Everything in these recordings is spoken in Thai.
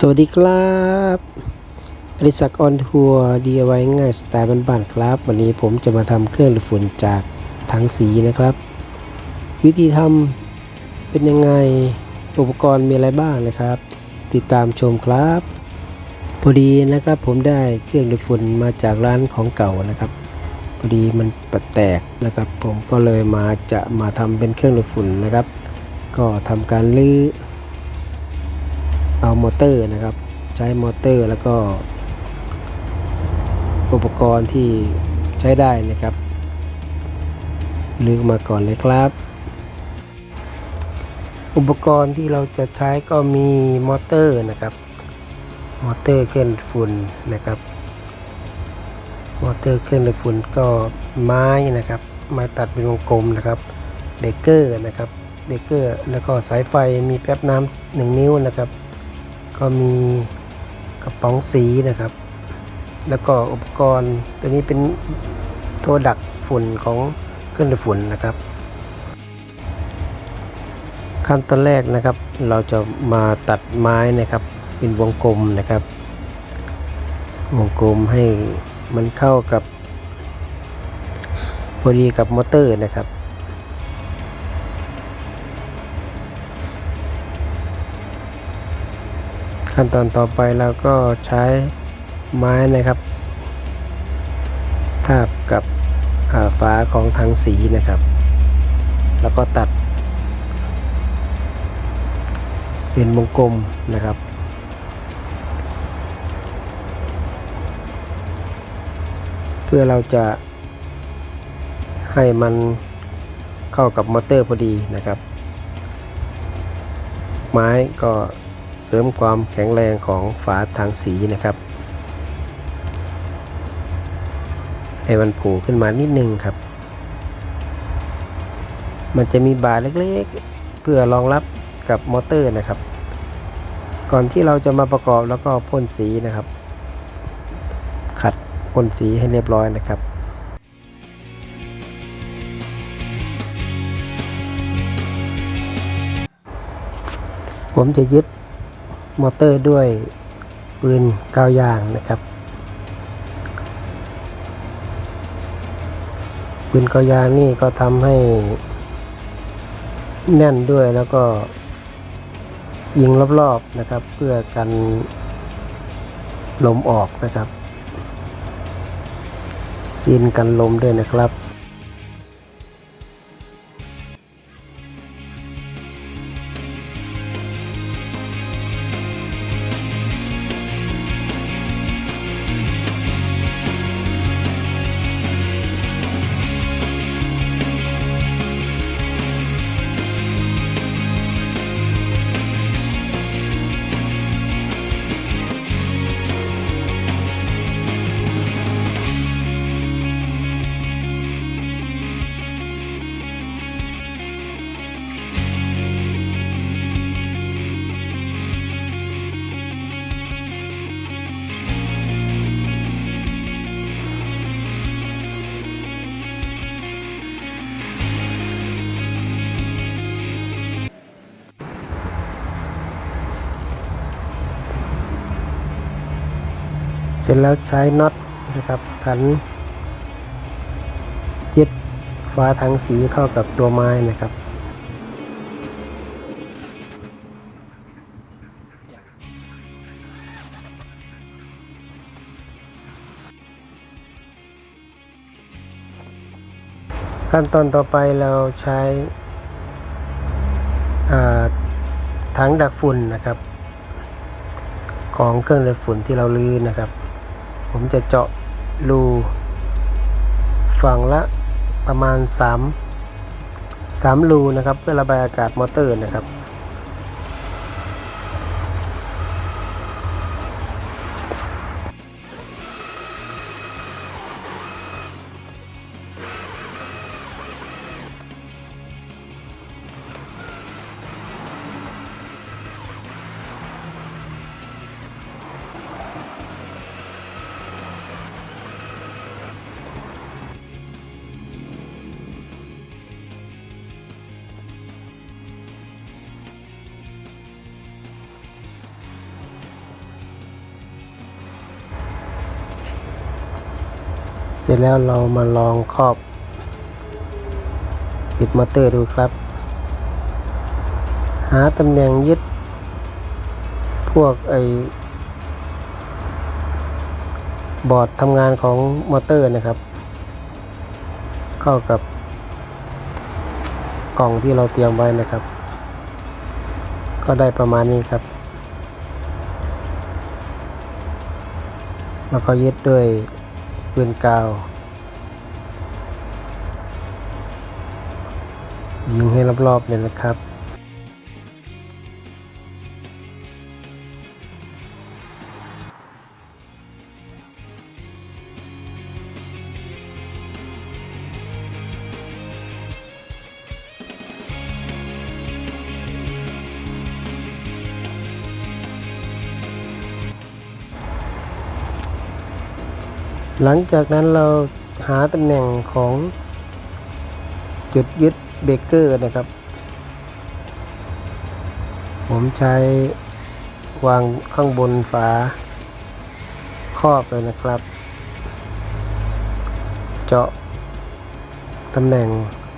สวัสดีครับอริศักดิ์ออนทัวร์ DIY ง่ายสไตล์บ้านๆครับ วันนี้ผมจะมาทำเครื่องดูดฝุ่นจากถังสีนะครับ วิธีทำเป็นยังไงอุปกรณ์มีอะไรบ้างนะครับ ติดตามชมครับ พอดีนะครับผมได้เครื่องดูดฝุ่นมาจากร้านของเก่านะครับ พอดีมันปแตกนะครับ ผมก็เลยมาจะมาทำเป็นเครื่องดูดฝุ่นนะครับ ก็ทำการลื้อ เอามอเตอร์นะครับ ใช้มอเตอร์แล้วก็ อุปกรณ์ที่ใช้ได้นะครับลือมาก่อนเลยครับ อุปกรณ์ที่เราจะใช้ก็มีมอเตอร์นะครับ มอเตอร์เครื่องดูดฝุ่นนะครับ มอเตอร์เครื่องดูดฝุ่นก็ไม้นะครับไม้ตัดเป็นวงกลมนะครับเบเกอร์นะครับเบเกอร์แล้วก็สายไฟมีแป๊บน้ำหนึ่งนิ้วนะครับ ก็มีกระป๋องสีนะครับ แล้วก็อุปกรณ์ตัวนี้เป็นโทรดักฝุ่นของเครื่องดูดฝุ่นนะครับ ขั้นตอนแรกนะครับ เราจะมาตัดไม้นะครับ เป็นวงกลมนะครับ วงกลมให้มันเข้ากับพอดีกับมอเตอร์นะครับ ขั้นตอนต่อไปเราก็ใช้ไม้นะครับทาบกับฝาของถังสีนะครับ แล้วก็ตัด เป็นวงกลมนะครับ เพื่อเราจะให้มันเข้ากับมอเตอร์พอดีนะครับ ไม้ก็ เสริมความแข็งแรงของฝาทางสีนะครับ ให้มันผูขึ้นมานิดนึงครับ มันจะมีบาร์เล็กๆ เพื่อรองรับกับมอเตอร์นะครับ ก่อนที่เราจะมาประกอบแล้วก็พ่นสีนะครับ ขัดพ่นสีให้เรียบร้อยนะครับผมจะยึด มอเตอร์ด้วยปืนกาวยางนะครับปืนกาวยางนี่ก็ทำให้แน่นด้วยแล้วก็ยิงรอบๆนะครับ เพื่อกันลมออกนะครับซีนกันลมด้วยนะครับ ร็จแล้วใช้น็อตนะครับขันยึดฝาถังสีเข้ากับตัวไม้นะครับขั้นตอนต่อไปเราใช้ถังดักฝุ่นนะครับ ของเครื่องดูดฝุ่นที่เราลื้อนะครับ ผมจะเจาะรูฝั่งละประมาณ 3 3รูนะครับ เพื่อระบายอากาศมอเตอร์นะครับ สร็จแล้วเรามาลองครอบ ปิดมอเตอร์ดูครับ หาตำแหน่งยึด พวกไอบอร์ดทำงานของมอเตอร์นะครับ เข้ากับกล่องที่เราเตรียมไว้นะครับ ก็ได้ประมาณนี้ครับ แล้วก็ยึดด้วย ปืนกาว ยิงให้รอบๆเลยนะครับ หลังจากนั้นเราหาตำแหน่งของจุดยึดเบรกเกอร์นะครับ ผมใช้วางข้างบนฝาครอบเลยนะครับ เจาะตำแหน่ง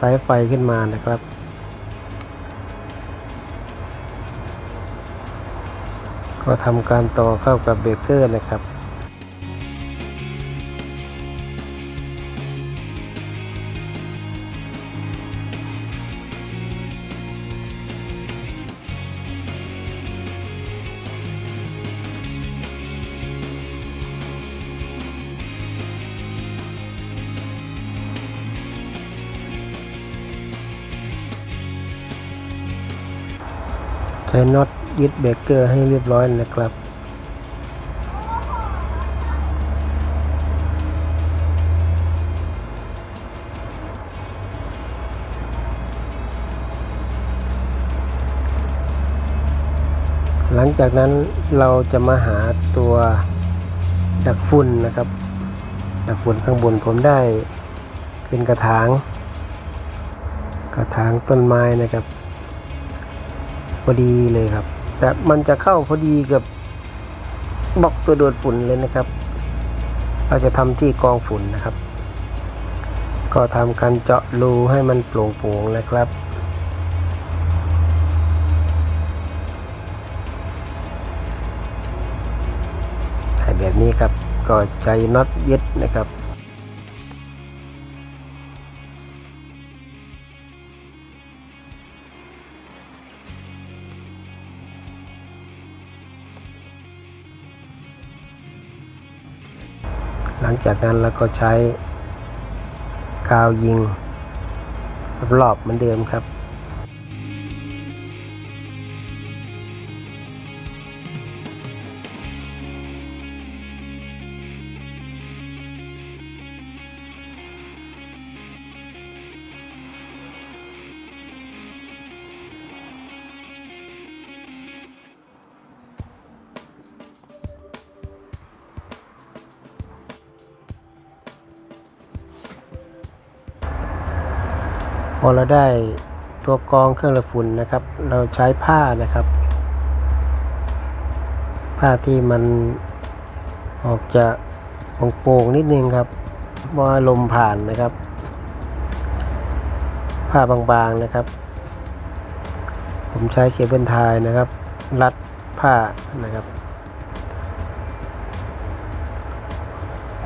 สายไฟขึ้นมานะครับ ก็ทำการต่อเข้ากับเบรกเกอร์นะครับ ใช้น็อตยึดเบรกเกอร์ให้เรียบร้อยนะครับหลังจากนั้นเราจะมาหาตัวดักฝุ่นนะครับ ดักฝุ่นข้างบนผมได้เป็นกระถาง กระถางต้นไม้นะครับ พอดีเลยครับแบบมันจะเข้าพอดีกับบล็อกตัวโดดฝุ่นเลยนะครับ เราจะทำที่กองฝุ่นนะครับ ก็ทำการเจาะรูให้มันโปร่งๆนะครับใส่แบบนี้ครับก็ใจน็อตยึดนะครับ ลังจากนั้นเราก็ใช้กาวยิงรอบๆเหมือนเดิมครับ พอเราได้ตัวกรองเครื่องระฝุ่นนะครับ เราใช้ผ้านะครับ ผ้าที่มันออกจะโป่งๆนิดนึงครับว่าลมผ่านนะครับ ผ้าบางๆนะครับ ผมใช้เคเบิลไทยนะครับ รัดผ้านะครับ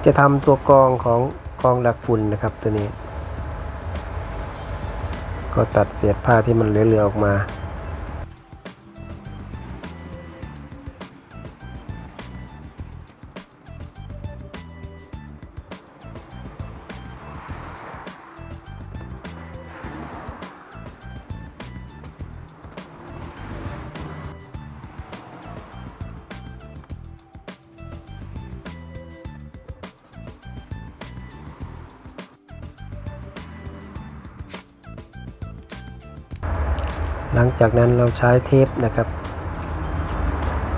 จะทำตัวกรองของกรองดักฝุ่นนะครับตัวนี้ ก็ตัดเศษผ้าที่มันเหลือๆออกมา ลังจากนั้นเราใช้เทปนะครับ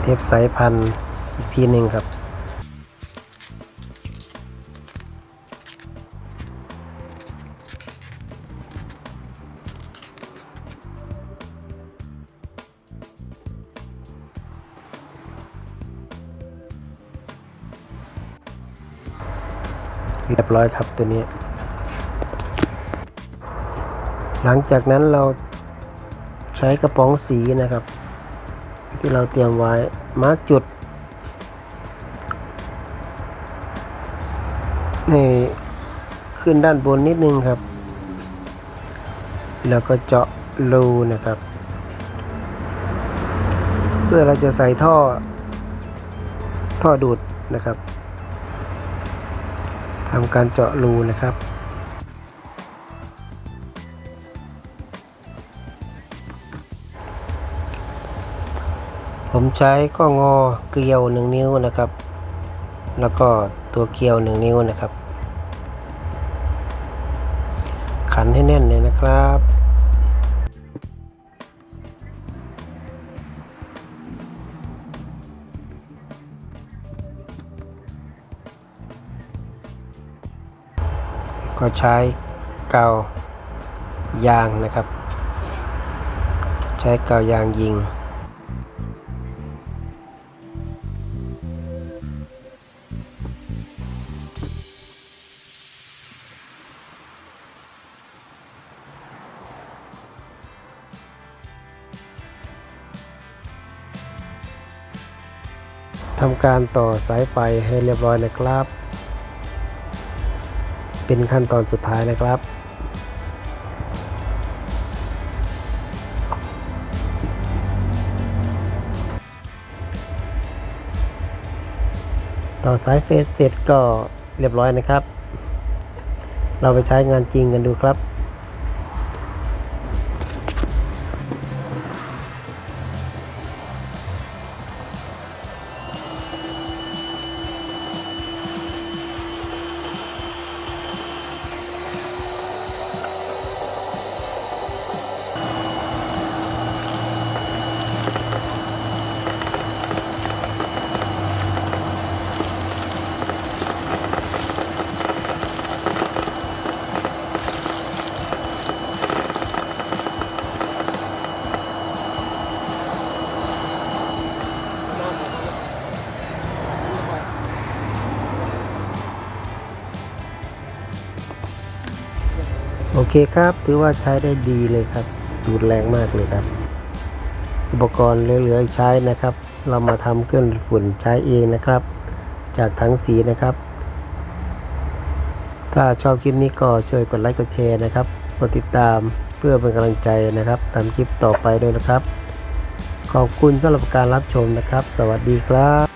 เทปสายพันธุ์อีกทีหนึ่งครับ เรียบร้อยครับตัวนี้ หลังจากนั้นเรา ใช้กระป๋องสีนะครับ ที่เราเตรียมไว้มาร์กจุดให้ขึ้นด้านบนนิดนึงครับ แล้วก็เจาะรูนะครับ เพื่อเราจะใส่ท่อ ท่อดูดนะครับทำการเจาะรูนะครับ ใช้ข้องอเกลียวหนึ่งนิ้วนะครับ แล้วก็ตัวเกลียวหนึ่งนิ้วนะครับ ขันให้แน่นเลยนะครับก็ใช้เกาวยางนะครับ ใช้เกาวยางยิง ทำการต่อสายไฟให้เรียบร้อยนะครับ เป็นขั้นตอนสุดท้ายนะครับ ต่อสายเฟสเสร็จก็เรียบร้อยนะครับ เราไปใช้งานจริงกันดูครับ เคครับ ถือว่าใช้ได้ดีเลยครับ ดูดแรงมากเลยครับ อุปกรณ์เหลือๆใช้นะครับ เรามาทำเครื่องฝุ่นใช้เองนะครับ จากถังสีนะครับ ถ้าชอบคลิปนี้ก็ช่วยกดไลค์กดแชร์นะครับกดติดตามเพื่อเป็นกำลังใจนะครับทำคลิปต่อไปด้วยนะครับ ขอบคุณสำหรับการรับชมนะครับ สวัสดีครับ